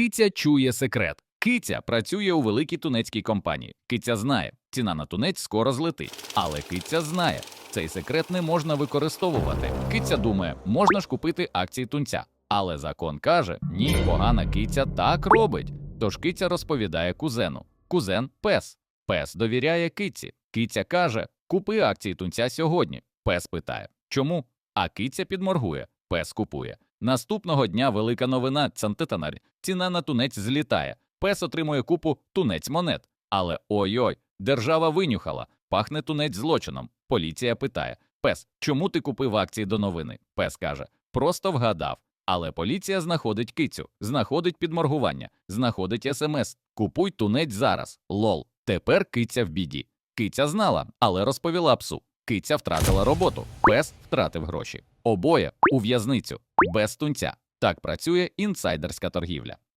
Киця чує секрет. Киця працює у великій тунецькій компанії. Киця знає, ціна на тунець скоро злетить. Але киця знає, цей секрет не можна використовувати. Киця думає, можна ж купити акції тунця. Але закон каже: ні, погана киця так робить. Тож киця розповідає кузену. Кузен пес. Пес довіряє киці. Киця каже: Купи акції тунця сьогодні. Пес питає, чому? А киця підморгує. Пес купує. Наступного дня велика новина Цантитанарі. Ціна на тунець злітає. Пес отримує купу тунець монет. Але ой-ой, держава винюхала. Пахне тунець злочином. Поліція питає: Пес, чому ти купив акції до новини? Пес каже: просто вгадав. Але поліція знаходить кицю, знаходить підморгування, знаходить смс. Купуй тунець зараз. Лол. Тепер киця в біді. Киця знала, але розповіла псу. Киця втратила роботу, пес втратив гроші. Обоє у в'язницю без тунця. Так працює інсайдерська торгівля.